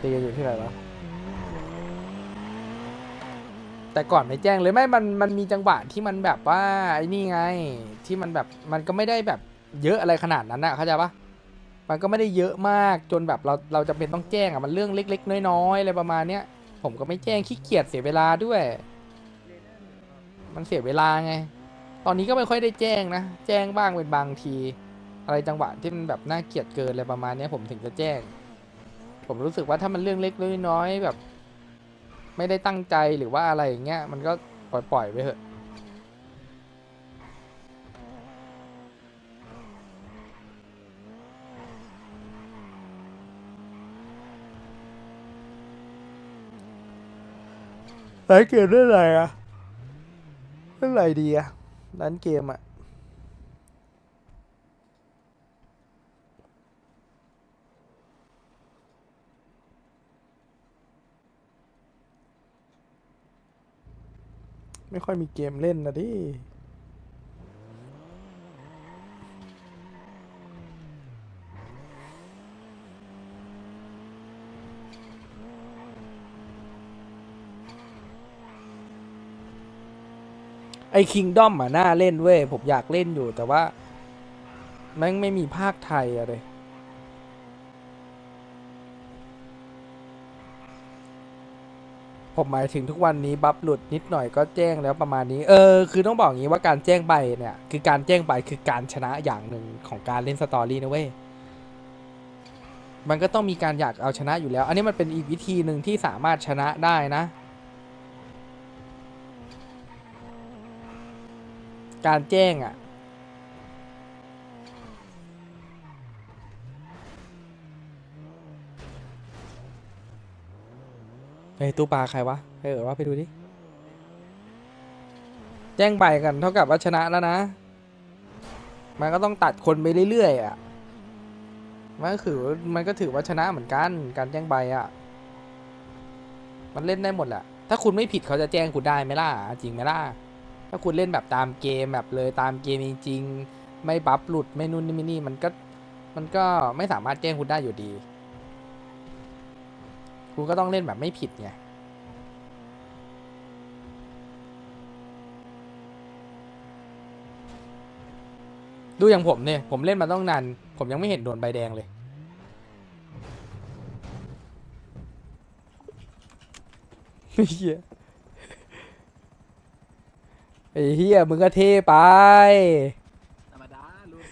ตีกันอยู่ที่ไหนวะแต่ก่อนไม่แจ้งเลยไม่ มัน มันมีจังหวะที่มันแบบว่าไอ้นี่ไง ที่มันแบบ มันก็ไม่ได้แบบเยอะอะไรขนาดนั้นอะเข้าใจปะมันก็ไม่ได้เยอะมากจนแบบเรา เราจะเป็นต้องแจ้งอะมันเรื่องเล็ก ๆ น้อยๆอะไรประมาณเนี้ย ผมก็ไม่แจ้งขี้เกียจเสียเวลาด้วย มันเสียเวลาไง ตอนนี้ก็ไม่ค่อยได้แจ้งนะ แจ้งบ้างเป็นบางที อะไรจังหวะที่มันแบบน่าเกลียดเกินอะไรประมาณเนี้ยผมถึงจะแจ้ง ผมรู้สึกว่าถ้ามันเรื่องเล็กเรื่องน้อยแบบ ไม่ได้ตั้งใจหรือว่าอะไรอย่างเงี้ยมันก็ปล่อยปล่อยไปเถอะร้านเกมเรื่องอะไรอะเรื่องอะไรดีอะร้านเกมอะ ไม่ค่อยมีเกมเล่นนะดิไอคิงด้อมอะน่าเล่นเว้ย ผมอยากเล่นอยู่แต่ว่า แม่งไม่มีภาคไทยอะเลย ผมหมายถึงทุกวันนี้บัฟหลุดนิดหน่อยก็แจ้งแล้วประมาณนี้ เออ คือต้องบอกอย่างนี้ว่าการแจ้งใบเนี่ย คือการแจ้งใบคือการชนะอย่างหนึ่งของการเล่นสตอรี่นะเว้ย มันก็ต้องมีการอยากเอาชนะอยู่แล้ว อันนี้มันเป็นอีกวิธีหนึ่งที่สามารถชนะได้นะ การแจ้งอะ เฮ้ยตู้ปลาใครวะเออว่าไปดูดิ แจ้งใบกันเท่ากับว่าชนะแล้วนะ มันก็ต้องตัดคนไปเรื่อยๆอะ มันก็คือมันก็ถือว่าชนะเหมือนกัน การแจ้งใบอะ มันเล่นได้หมดแหละ ถ้าคุณไม่ผิดเขาจะแจ้งคุณได้ไหมล่ะ จริงไหมล่ะ ถ้าคุณเล่นแบบตามเกมแบบเลยตามเกมจริงๆไม่บัฟหลุดไม่นู่นนี่ไม่นี่มันก็มันก็ไม่สามารถแจ้งคุณได้อยู่ดี คุณก็ต้องเล่นแบบไม่ผิดไงดูอย่างผมเนี่ย ผมเล่นมาต้องนาน ผมยังไม่เห็นโดนใบแดงเลยไอ้เฮียไอ้เฮียมึงก็เท่ไป ธรรมดาลูก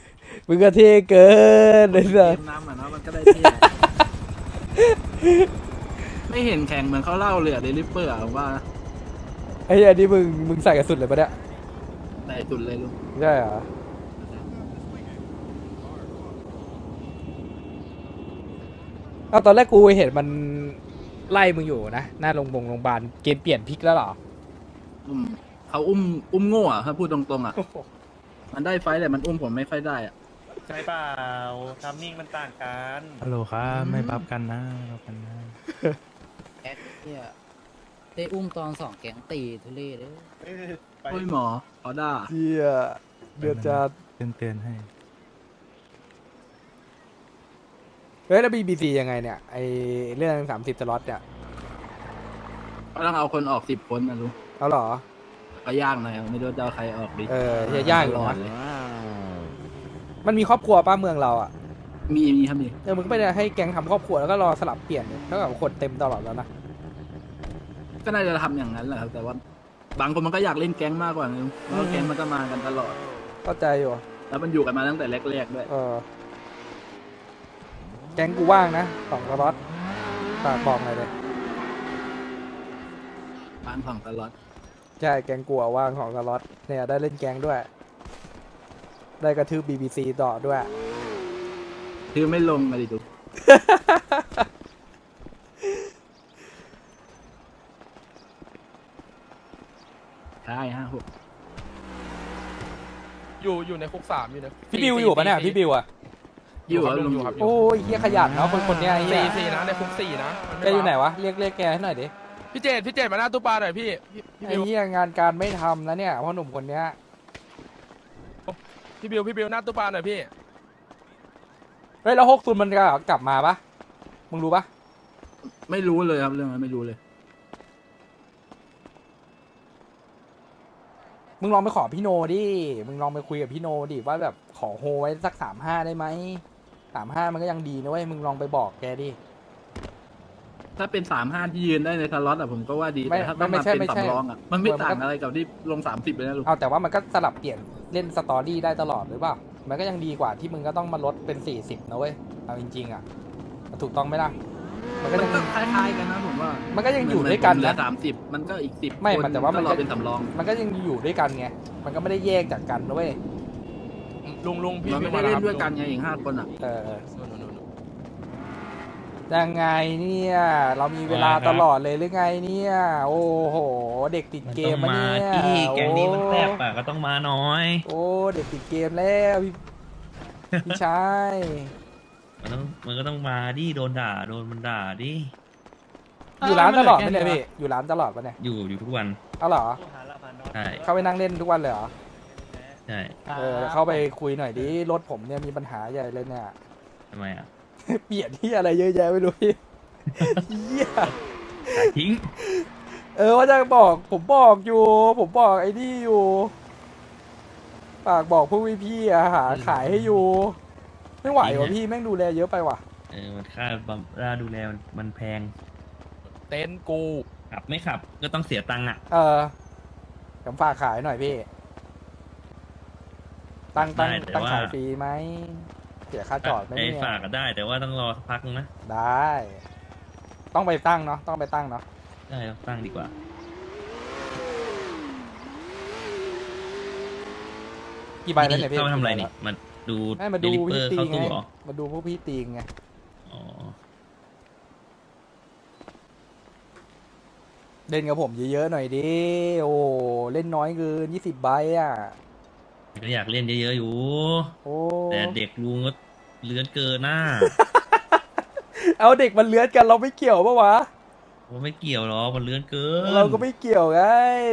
มึงก็เท่เกินเลยเกสัสมน้ำอะเนาะมันก็ได้ที่ ไม่เห็นแข่งเหมือนเขาเล่าเลยอะเดลิเปอร์ว่าไอ้เฮียนี่มึงมึงใส่กระสุนเลยปะเนี่ยแต่จุดเลยลูกใช่เหรอเอาตอนแรกกูเห็นมันไล่มึงอยู่นะหน้าโรงพยาบาลโรงพยาบาลเกมเปลี่ยนพลิกแล้วเหรออืมเขาอุ้มอุ้มโง่อะถ้าพูดตรงๆอะมันได้ไฟต์แต่มันอุ้มผมไม่ค่อยได้อะใช่เปล่าทามมิ่งมันต่างกัน ฮัลโหลครับ ไม่บับกันนะไม่บับกันนะแอค เนี่ยได้อุ้มตอนสองแก๊งตีทุเรศเลยเอ้ยไปโอ้ยหมอเขาด่าเฮียเดือดจัดเตือนเตือนให้ เฮ้ยแล้วบีบีซียังไงเนี่ยไอเรื่องสามสิบสล็อตเนี่ยก็ต้องเอาคนออกสิบคนนะลูกเอาเหรอ ก็ยากหน่อยอะไม่รู้จะเอาใครออกดีเออเฮียยากอยู่ตลอดนะ เลยมันมีครอบครัวป้าเมืองเราอะมีมีครับมีเออมึงก็ไปให้แกงทำครอบครัวแล้วก็รอสลับเปลี่ยนเท่ากับคนเต็มตลอดแล้วนะ ก็น่าจะทำอย่างนั้นแหละครับแต่ว่าบางคนมันก็อยากเล่นแก๊งมากกว่าไงลูกเพราะว่าแก๊งมันก็มากันตลอด เข้าใจอยู่แล้วมันอยู่กันมาตั้งแต่แรกๆด้วยเออแกงกูว่างนะสองสล็อตฝากบอกหน่อยเลยบ้านของตลอดใช่แกงกูอะว่างของสล็อตเนี่ยได้เล่นแกงด้วย ได้กระทืบ BBC ต่อด้วย คือไม่ลงอะดิดูใช่ห้าหก อยู่อยู่ในคุกสามอยู่ในพี่บิวอยู่ปะเนี่ยพี่บิวอะอยู่คแล้รับวลุงอยู่ครับโอ้ยเฮียขยันเนาะคนคนเนี้ยไอ้เฮีสี่ยสี่นะในคุกสี่นะมัแกอยู่ไหนวะเรียกเรียกแกให้หน่อยดิพี่เจดพี่เจดมาหน้าตู้ปลาหน่อยพี่พี่พี่ไอ้บิวเฮียงานการไม่ทำนะเนี่ยเพราะหนุ่มคนเนี้ยพี่บิวพี่บิวหน้าตู้ปลาหน่อยพี่เฮ้ยแล้วฮกซุนมันกลับมาปะมึงรู้ปะไม่รู้เลยครับเรื่องนั้นไม่รู้เลย มึงลองไปขอพี่โนดิ มึงลองไปคุยกับพี่โนดิว่าแบบขอโฮไว้สักสามห้าได้ไหมสามห้ามันก็ยังดีนะเว้ย มึงลองไปบอกแกดิ ถ้าเป็นสามห้าที่ยืนได้ในสล็อตอะผมก็ว่าดี ไม่แต่ถ้าไม่ต้องไม่มาใช่เป็นไม่ใช่ สำรองอะมันไม่มันก็ต่างอะไรกับที่ลงสามสิบเลยนะลุงเอาแต่ว่ามันก็สลับเปลี่ยนเล่นสตอรี่ได้ตลอดหรือเปล่า มันก็ยังดีกว่าที่มึงก็ต้องมาลดเป็นสี่สิบนะเว้ย เอาจริงๆอะ ถูกต้องไหมล่ะ มันก็มัยันงก็คล้ายๆกันนะผมว่ามันก็ยังอยู่ด้วยกันเหลืนะ อสามสิบมันก็อีกสิบไม่มันแต่ว่ามันรก็อเป็นสำรอง มันก็ยังอยู่ด้วยกันไง มันก็ไม่ได้แยกจากกันนะเว้ยลุงลุงพี่เราไม่พี่ได้มาเล่แวนครับด้วยกันไงอีกห้าคนอะเออลุงนู่นๆยังไงเนี่ย เรามีเวลาตลอดเลยหรือไงเนี่ย โอ้โห เด็กติดมันเกต้อมงมามาเนี่ยที่แก๊งนี้มันแซ่บโอ้อะก็ต้องมาน้อย โอ้ เด็กติดเกมแล้วพี่ พี่ชาย มันต้องมันก็ต้องมาดิโดนด่าโดนมันด่าดิอยู่ร้านตลอดไหมเนี่ยพี่อยู่ร้านตลอดปะเนี่ยอยู่อยู่ทุกวันเอาเหรอใช่เข้าไปนั่งเล่นทุกวันเลยเหรอใช่เออเข้าไปคุยหน่อยดิรถผมเนี่ยมีปัญหาใหญ่เลยเนี่ยทำไมอะเปลี่ยนที่อะไรเยอะแยะไม่รู้พี่เหี้ยขายทิ้งเออว่าจะบอกผมบอกอยู่ ผมบอกไอ้นี่อยู่ฝากบอกพวกพี่ๆอะหาขายให้อยู่ ไม่ไหวว่ะพี่แม่งดูแลเยอะไปว่ะ เออมันค่าบำราดูแลมันมันแพงเต็นท์กูขับไม่ขับ ก็ต้องเสียตังค์อะ เออผมฝากขายหน่อยพี่ ตั้งตั้งได้แต่ตั้งว่า ขายฟรีไหมเสียค่าจอดไหมไอ้เนี่ยฝากก็ได้ แต่ว่าต้องรอสักพักนึงนะได้ ต้องไปตั้งเนาะต้องไปตั้งเนาะได้ต้องตั้งดีกว่า กี่ใบแล้วเนี่ยพี่เข้ามาทำอะไรนี่มา ดูให้มาเดดูลิเปอพี่ร์ตีเข้าไงตู้เหรอมาดูพวกพี่ตีไงอ๋อเล่นกับผมเยอะๆหน่อยดิโอ้เล่นน้อยเกินยี่สิบใบอะก็อยากเล่นเยอะๆอยู่ โอ้แต่เด็กลุงก็เลื้อนเกินหน้าเอาเด็กมันเลื้อนกันเราไม่เกี่ยวปะวะว่าไม่เกี่ยวหรอกมันเลื้อนเกินเราก็ไม่เกี่ยวไง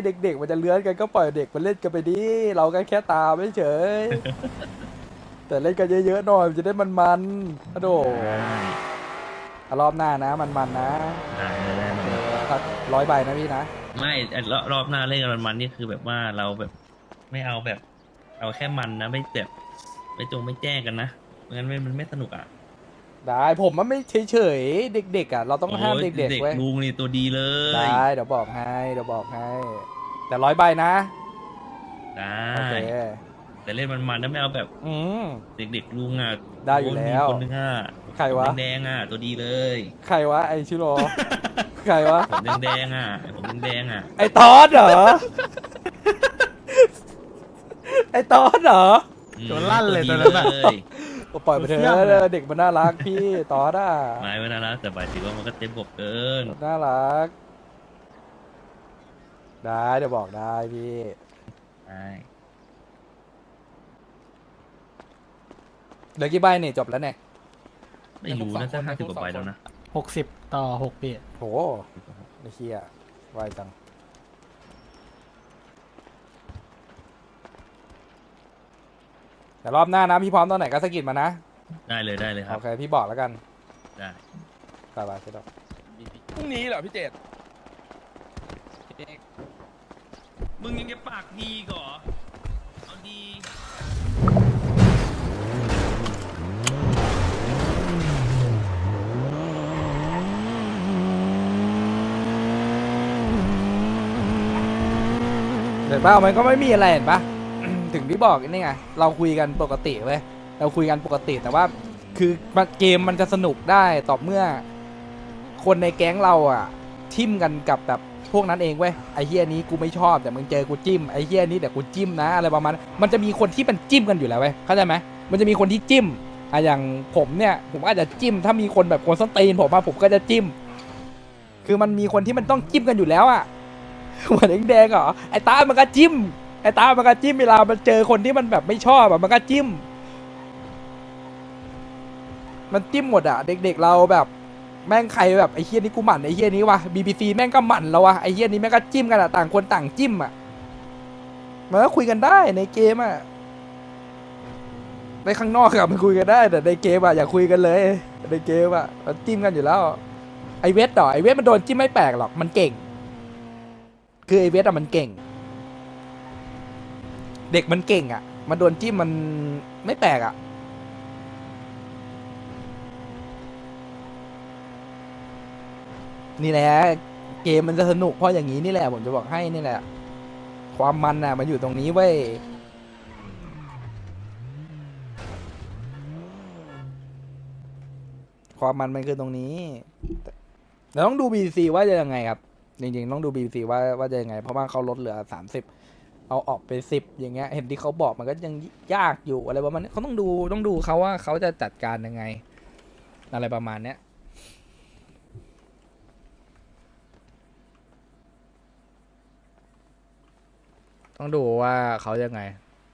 เด็กๆมันจะเลื้อนกันก็ปล่อยเด็กมันเล่นกันไปดิเราก็แค่ตามไม่เฉย แต่เล่นกันเยอะๆหน่อยมันจะได้มันๆอะโดอะรอบหน้านะ มันๆนะได้ได้ได้เออสักร้อยใบนะพี่นะ ไม่ไอ้รอบรอบหน้าเล่นกันมันๆนี่คือแบบว่าเราแบบไม่เอาแบบ เอาแค่มันนะไม่แบบไม่จงไม่แจ้งกันนะไม่งั้นไม่มันไม่สนุกอะได้ผมมันไม่เฉยๆเด็ก ๆ อะ เราต้องห้ามโยเด็กๆไว้ยลุงนี่ตัวดีเลยได้เดี๋ยวบอกให้เดี๋ยวบอกให้ แต่ร้อยใบนะได้ โอเค แต่เล่นมันๆนะไม่เอาแบบอืม เด็กๆลุงอะได้อยู่แล้วโมีคนนึงอะใครวะ ผมแดงๆอะตัวดีเลยใครวะ ไอชิโร่ ใครวะ ผมแดงๆอะผมแดงๆอะไอตอสเหรอ ไอตอสเหรออืมตัวลั่นเลยดีตัวนั้นน่ะเลยโอ้ปล่อยไปเถเสี่ยมอะเลยเด็กมันน่ารักพี่ ตอสอะ ไม้ไว้นะนะแต่หมายถึงว่ามันก็เต็มบกเกินน่ารัก ได้เดี๋ยวบอกได้พี่ ใช่ เหลือกี่ใบเนี่ยจบแล้วเนี่ยไม่รู้นะจะห้าสิบกว่าใบแล้วนะหกสิบต่อหกปีโหไอ้เฮียไวจังแต่รอบหน้านะพี่พร้อมตอนไหนก็สะกิดมานะ ได้เลยได้เลยครับโอเคพี่บอกแล้วกันได้บายบายพี่ดอกพรุ่งนี้เหรอพี่เจตมึงยังจะปากดีก่อเอ เห็นป่ะมันก็ไม่มีอะไรเห็นป่ะถึงที่บอกนี่ไงเราคุยกันปกติเว้ยเราคุยกันปกติแต่ว่า คือมันเกมมันจะสนุกได้ต่อเมื่อ คนในแก๊งเราอะ ทิมกันกับแบบพวกนั้นเองเว้ยไอ้เฮียนี้กูไม่ชอบแต่มึงเจอกูจิ้มไอ้เฮียนี้แต่กูจิ้มนะ อะไรประมาณนั้นมันจะมีคนที่มันจิ้มกันอยู่แล้วเว้ยเข้าใจไหมมันจะมีคนที่จิ้มอะอย่างผมเนี่ยผมอาจจะจิ้ม ถ้ามีคนแบบคนส้นตีนผมมาผมก็จะจิ้ม คือมันมีคนที่มันต้องจิ้มกันอยู่แล้วอะ หัวแดงๆเหรอไอ้ตา มันก็จิ้ม ไอ้ตา มันก็จิ้มเวลามันเจอคนที่มันแบบไม่ชอบอะมันก็จิ้ม มันจิ้มหมดอะเด็ก ๆ เราแบบ แม่งใครแบบไอ้เฮียนี้กูหมั่นไอ้เฮียนี้วะ BBC แม่งก็หมั่นแล้ววะไอ้เฮียนี้แม่งก็จิ้มกันอะต่างคนต่างจิ้มอะมันก็คุยกันได้ในเกมอะในข้างนอกอะมันคุยกันได้แต่ในเกมอะอย่าคุยกันเลย ในเกมอะมันจิ้มกันอยู่แล้ว ไอเวทเหรอไอเวทมันโดนจิ้มไม่แปลกหรอกมันเก่ง คือไอเวทอะมันเก่ง เด็กมันเก่งอะมันโดนจิ้มมันไม่แปลกอะนี่แหละเกมมันจะสนุกเพราะอย่างนี้นี่แหละผมจะบอกให้นี่แหละ ความมันอะมันอยู่ตรงนี้เว้ยความมันมันคือตรงนี้แต่แต่ต้องดู BC ว่าจะยังไงครับ จริงๆต้องดู BC ว่าว่าจะยังไง เพราะว่าเขาลดเหลือสามสิบเอาออกไปสิบอย่างเงี้ย เห็นที่เขาบอกมันก็ยังยากอยู่อะไรประมาณนี้เขาต้องดูต้องดูเขาว่าเขาจะจัดการยังไง อะไรประมาณเนี้ยต้องดูว่าเขายังไง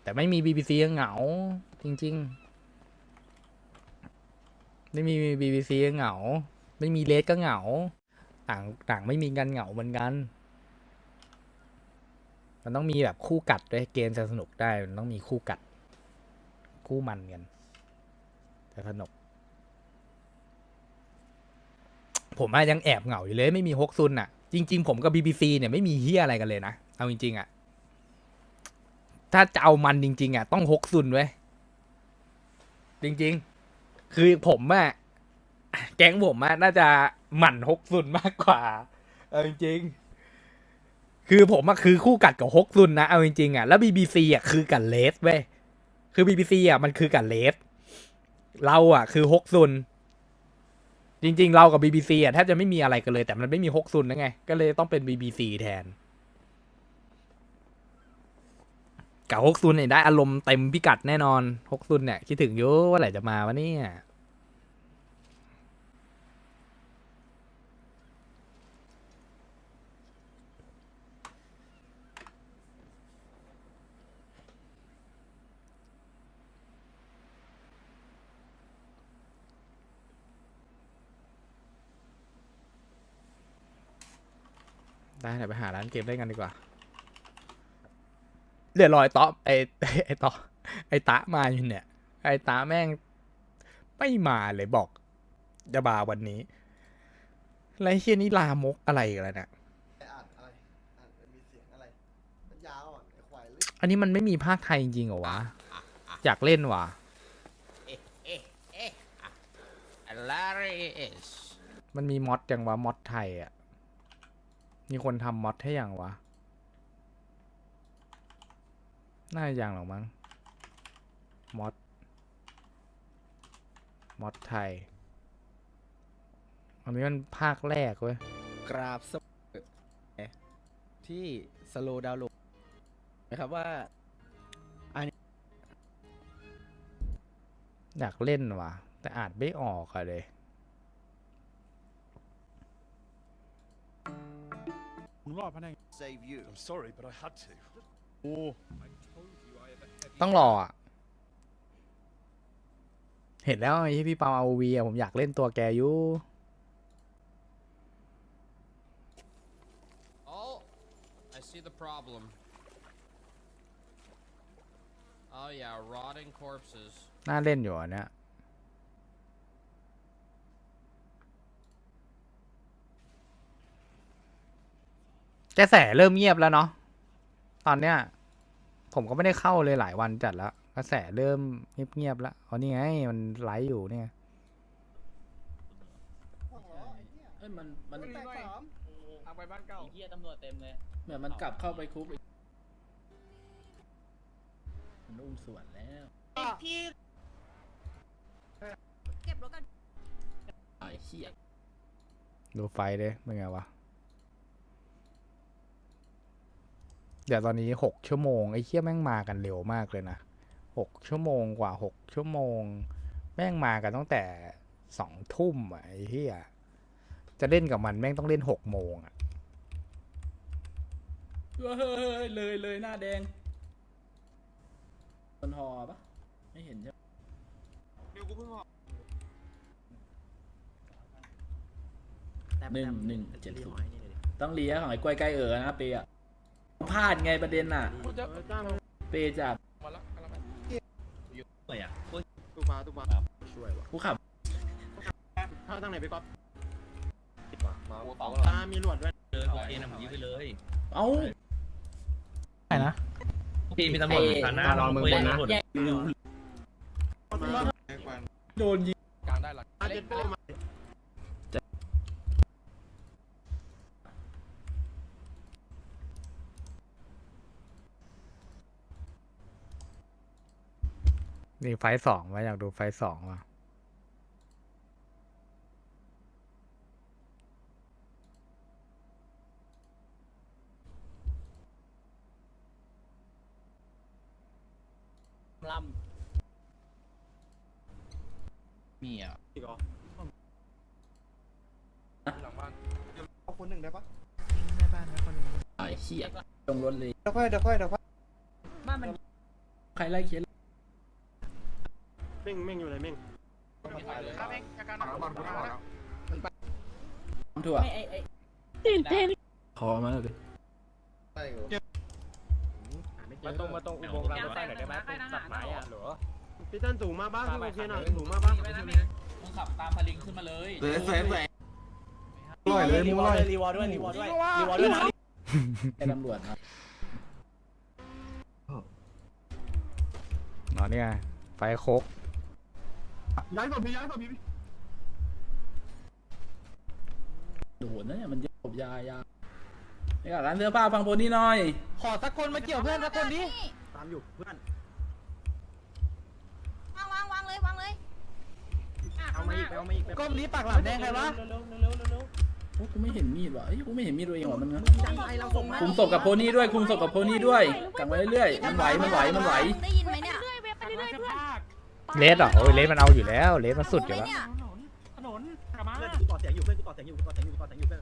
แต่ไม่มี BBC ก็เหงา จริง ๆ ไม่มี BBC ก็เหงา ไม่มีเลสก็เหงา ต่างต่างไม่มีกันเหงาเหมือนกัน มันต้องมีแบบคู่กัดด้วยเกมจะสนุกได้มันต้องมีคู่กัด คู่มันกันจะสนุก ผมอะยังแอบเหงาอยู่เลย ไม่มีฮกซุนอะจริง ๆ ผมกับ BBC เนี่ยไม่มีเฮียอะไรกันเลยนะเอาจริงๆอะถ้าจะเอามันจริง ๆอะต้องฮกซุนไว้จริง ๆ คือผมอะแก๊งผมอะน่าจะ หมั่นฮกซุนมากกว่า เอาจริงๆคือผมอะคือคู่กัดกับฮกซุนนะ เอาจริงๆอะแล้ว BBC อะคือกับเลสเว้ยคือ BBC อะมันคือกับเลสเราอะคือฮกซุน จริง ๆ เรากับ BBC อะแทบจะไม่มีอะไรกันเลย แต่มันไม่มีฮกซุนนะไง ก็เลยต้องเป็น BBC แทนกับฮกซุนเนี่ยได้อารมณ์เต็มพิกัดแน่นอนฮกซุนเนี่ยคิดถึงอยุ่ว่าไหร่จะมาวะเนี่ย ได้เดี๋ยวไปหาร้านเกมเล่นกันดีกว่า เดี๋ยวรอยต๊อไอไอ้ต๊อไอตะมาอยู่เนี่ย ไอตะแม่งไม่มาเลยบอกจะบาวันนี้ไรเฮียนี่ลามกอะไรกันแล้วเนี่ยอ่านอะไรอ่านมีเสียงอะไรมันนี้มันไม่มีภาคไทยจริงๆเหรอวะ อยากเล่นวะมันมีมอดยังวะมอดไทยอะ มีคนทำมอดให้ยังวะ น่าจะยังหรอกมั้งมอดมอดไทย อันนี้มันภาคแรกเว้ย กราบสวที่สโลดาวโหลดนะครับว่าอยากเล่นว่ะ แต่อ่านไม่ออกอะเลย save you I'm sorry but I had to ต้องรออะ เห็นแล้วไอ้ที่พี่ปาเอาวีอะผมอยากเล่นตัวแกอยู่ Oh, I see the problem. Oh yeah, rotting corpses. น่าเล่นอยู่อันเนี้ย กระแสเริ่มเงียบแล้วเนาะตอนเนี้ย ผมก็ไม่ได้เข้าเลยหลายวันจัดแล้วกระแสเริ่มเงียบๆแล้วอ๋อนี่ไงมันไลฟ์อยู่เนี่ย เอ้ยมันมันเอาไปบ้านเก่าเฮียตำรวจเต็มเลยเหมือนมันกลับเข้าไปคุกอีกมันอุ้มส่วนแล้วพี่เก็บรถกัน ไอ้เหี้ยดูไฟเลยเป็นไงวะ เดี๋ยวตอนนี้หกชั่วโมงไอ้เคี้ยแม่งมากันเร็วมากเลยนะหกชั่วโมงกว่าหกชั่วโมง แม่งมากันตั้งแต่สองทุ่มอะไอ้เหี้ยจะเล่นกับมันแม่งต้องเล่นหกโมงอะเฮ้ยเลยเลยหน้าแดงบนหอปะไม่เห็นใช่ไหมหนึ่งหนึ่งเจ็ดศูนย์ต้องเลี้ยของไอ้กล้วยใกล้เอ๋อนะเปย์อะ พลาดไงประเด็นน่ะกูจะเปย์จากมาแล้วมาแล้วไปอะตู้มาตู้มาช่วยว่ะผู้ขับถ้าตั้งไหนไปก๊อฟตามีหลวดด้วยเลยโอเคนะผมยืมไปเลยเอ้าไหนนะพี่มีตำรวจผ่านหน้าเราคุยกันตำรวจโดนยิงกลางได้หรออาเจ็ดไปเลยมา นี่ไฟสองวะอยากดูไฟสองว่ะลำมีอะหลังบ้านเอาคนหนึ่งได้ปะไอ้เหี้ยลงรถเลยเดี๋ยวค่อยเดี๋ยวค่อยเดี๋ยวค่อยบ้านมันใครไล่เขียน เม่งเม่งอยู่ไหนเม่งข้าเองอาการหนักบ้นกูมาแล้วถั่วไอ้ไอ้ไอ้คอมาเลยมาตรงมาตรงอุโมงค์รางรถไฟหน่อยได้ไหมตัดไม้อะหรอพี่ท่านสูงมากบ้างโอเคหน่อยสูงมากบ้างมึงขับตามพลิงขึ้นมาเลยเซ่เซ่เซ่ลอยเลยมึงลอยรีวอร์ด้วยรีวอร์ด้วยรีวอร์ด้วยนะไอ้ตำรวจครับอ๋อเนี่ยไฟโคก ย้ายศพพี่ย้ายศพพี่โดนนะเนี่ยมันจะบยายาไอ้กับร้านเสื้อผ้าฟังโพนี่หน่อย ขอสักคนมาเกี่ยวเพื่อนสักคนดิตามอยู่เพื่อน วางวางวางเลยวางเลยอะเอามาอีกเอามาอีกก้มนี้ปากหลังแดงใครวะโอ้กูไม่เห็นมีดว่ะเอ้ยกูไม่เห็นมีดตัวเองว่ะมันนะไอเราส่งมาคุมศพกับโพนี่ด้วยคุมศพกับโพนี่ด้วยกังไว้เรื่อยๆมันไหวมันไหวมันไหว ได้ยินไหมเนี่ย ไปเรื่อยๆเพื่อน เลสเหรอโอ้ยเลสมันเอาอยู่แล้วเลสมันสุดอยู่แล้วเนี่ยถนนกลับมาเพื่อนกูต่อเสียงอยู่เพื่อนกูต่อเสียงอยู่กูต่อเสียงอยู่กูต่อเสียงอยู่เพื่อน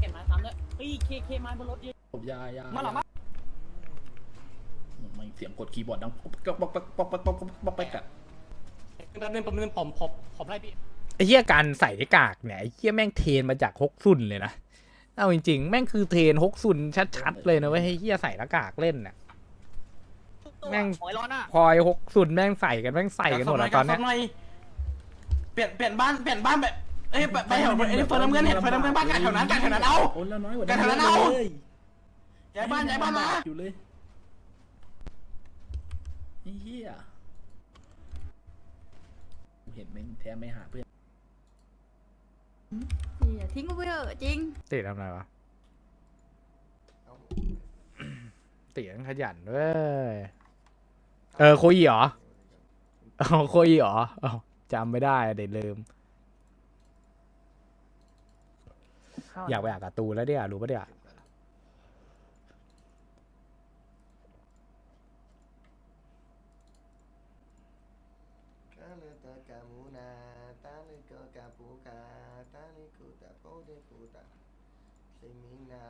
เก็บไม้ซ้ำเลยเฮ้ยเคเคไม้บนรถเยอะผมยายามาหลังมาไม่เสียงกดคีย์บอร์ดดังป๊อกป๊อกป๊อกป๊อกป๊อกป๊อกป๊อกป๊อกป๊อกอะแป๊บนึงแป๊บนึงผมผมผมไล่พี่ไอ้เหี้ยการใส่หน้ากากเนี่ยไอ้เหี้ยแม่งเทรนมาจากฮกซุนเลยนะเอาจริงๆ แม่งคือเทรนฮกซุนชัดๆเลยนะเว้ยไอ้เหี้ยใส่หน้ากากเล่นน่ะ แม่ง หอยร้อนอะพลอยฮกซุนแม่งใส่กันแม่งใส่กันหมดแล้วตอนเนี้ย เปลี่ยนเปลี่ยนบ้านเปลี่ยนบ้านแบบเอ้ยไปแถวไอ้เฟิร์นน้ำเงินเห็นเฟิร์นน้ำเงินบ้านกันแถวนั้นกันแถวนั้นเอา โอนแล้วน้อยกว่ากันแถวนั้นเอา เลยย้ายบ้านย้ายบ้านมาอยู่เลยไอ้เหี้ยกูเห็นไหมแท้ไม่หาเพื่อนอย่าทิ้งกูไปเถอะจริง ติทำอะไรวะเอาติต้องขยันเว้ย เออโคอีเหรออ๋อโคอีเหรออ๋อจำไม่ได้อะเด็ดลืม อยากไปอ่านการ์ตูนแล้วเนี่ยรู้ปะเนี่ยกาเลตากามูนาตาลิโกกาปูกาตาลิกูตาโปเดกูตาซิมินา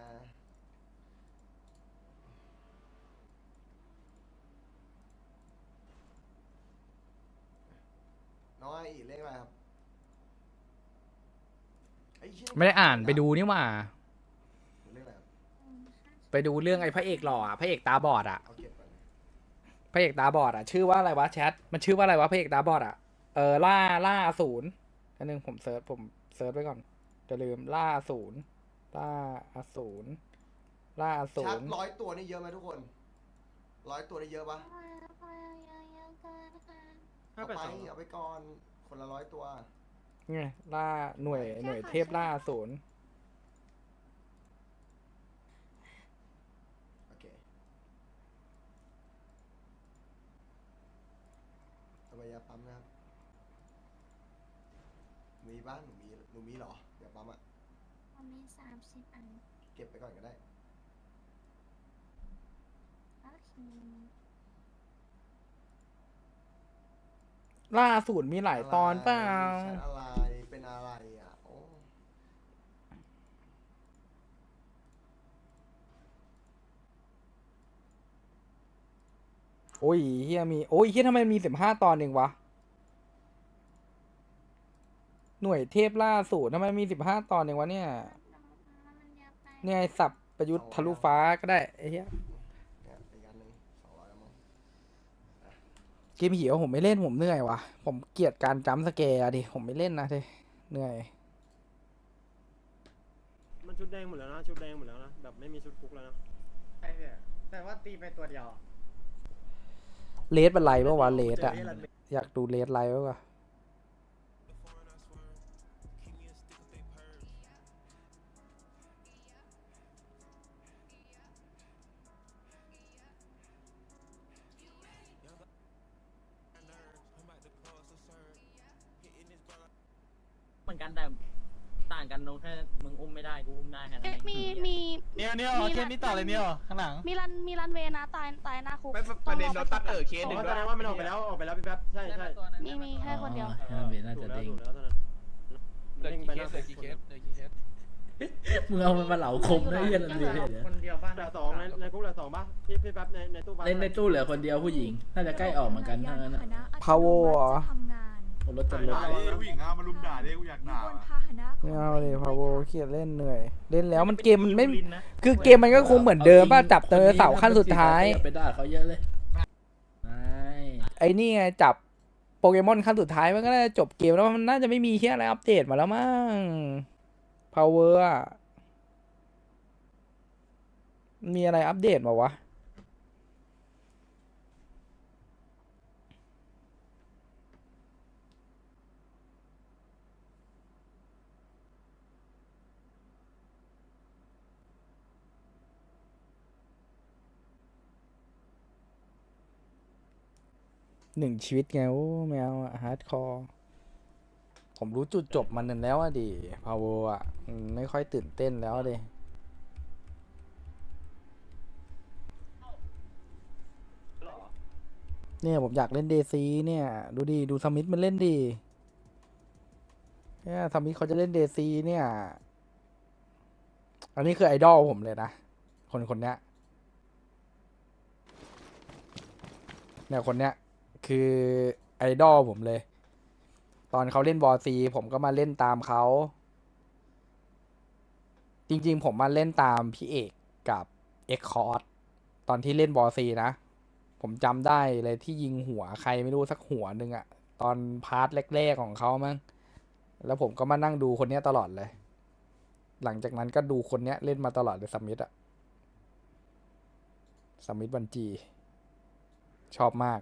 น้องไออีเลขอะไรครับอ้เหี้ยไม่ได้อ่านไปดูนี่หว่า เลขอะไรครับไปดูเรื่องไอ้พระเอกหล่ออะพระเอกตาบอดอะเอาเก็บก่อนพระเอกตาบอดอะชื่อว่าอะไรวะแชทมันชื่อว่าอะไรวะพระเอกตาบอดอะเออล่าล่าอสูรอันนึงผมเซิร์ชผมเซิร์ชไว้ก่อนจะลืมล่าอสูรล่าอสูรล่าอสูชัดรร้อยตัวนี่เยอะไหมทุกคนร้อยตัวนี่เยอะปะเอาไปเอาไปก่อนคนละร้อยตัวไงล่าหน่วยหน่วยเทพล่าอสูรโอเคเอาไปยาปั๊มนะครับมีบ้านหนูมีหนูมีเหรอยาปั๊มอะมีสามสิบอันเก็บไปก่อนก็ได้โอเค ล่าอสูรมีหลายตอนเปล่าชัดอะไร เป็นอะไรอะโอ้โอ้ยเฮียมี โอ้ยเฮียทำไมมีสิบห้าตอนเองวะ หน่วยเทพล่าอสูรทำไมมีสิบห้าตอนเองวะเนี่ยมันเยอะไปเนี่ยไอ้สับประยุทธ์ทะลุฟ้าก็ได้ไอ้เหี้ยเนี่ยอีกอันหนึ่งสองร้อยแล้วมั้ง เกมผีผมไม่เล่นผมเหนื่อยว่ะ ผมเกลียดการจัมป์สแกร์ดิผมไม่เล่นนะเทเหนื่อยชุดแดงหมดแล้วนะ ชุดแดงหมดแล้วนะ แบบไม่มีชุดคุกแล้วนะใช่พี่แต่ว่าตีไปตัวเดียวเลสเป็นไรปะวะเลสอะอยากดูเลสไรปะวะ เหมือนกันแต่ต่างกันตรงแค่มึงอุ้มไม่ได้กูอุ้มได้แค่นั้นเองมีมีเนี่ยเนี่ยเคสนี้ต่อเลยเนี่ยข้างหลัง มีรันมีรันเวย์นะตายตายหน้าคุกประเด็นโดนตัดเออเคสหอ๋นึ่งอด้แสวยดงว่ามันออกไปแล้วออกไปแล้วพี่แป๊บใช่ใช่มีมีแค่คนเดียว อ๋อเบน่าถูจะกแล้วเด้งถูกแล้วตอนนั้นเหลือเด้งกี่ไปเคหน้าสเหลือกี่เคสเหลือกี่เคสมึงเอามันมาเหลาคมได้เหี้ยันเลยเนี่ยคนเดียวบ้างเหลือสองในในคุกเหลือสองป่ะพี่พี่แป๊บในในตู้บ้านเล่นในตู้เหลือคนเดียวผู้หญิง น่าจะใกล้ออกเหมือนกันทั้งนั้นอะ พาวเวอร์เหรอ รถจะลด่าดดิผู้หญิงอะมาลุมด่าดิกูอยากด่าไม่เอาเลยพาวเวอร์เขียดเล่นเหนื่อย เล่นแล้วมันเกมมันไม่ คือเกมมันก็คงเหมือนเดิมป่ะจับเตอเสาขั้นสุดท้าย ไปด่าเขาเยอะเลยไม่ไอ้นี่ไงจับโปเกมอนขั้นสุดท้ายมันก็น่าจะจบเกมแล้วมันน่าจะไม่มีเฮียอะไรอัปเดตมาแล้วมั้งพาวเวอร์อะมีอะไรอัปเดตมาวะ หนึ่งชีวิตไงโอ้แมวฮาร์ดคอร์ผมรู้จุดจบมันนั่นแล้วอะดิพาวเวอร์อะไม่ค่อยตื่นเต้นแล้วดิเนี่ย ผมอยากเล่นเดซีเนี่ย ดูดิดูสมิธมันเล่นดิเนี่ยสมิธเขาจะเล่นเดซีเนี่ย อันนี้คือไอดอลผมเลยนะ คนคนเนี้ยเนี่ยคนเนี้ย คือไอดอลผมเลย ตอนเขาเล่นบอซีผมก็มาเล่นตามเขา จริงๆ ผมมาเล่นตามพี่เอกกับเอ็กคอร์ดตอนที่เล่นบอซีนะ ผมจำได้เลยที่ยิงหัวใครไม่รู้สักหัวหนึ่งอะตอนพาร์ทแรกๆของเขามั้งแล้วผมก็มานั่งดูคนเนี้ยตลอดเลย หลังจากนั้นก็ดูคนเนี้ยเล่นมาตลอดเลยสมิธอะสมิธบันจี ชอบมาก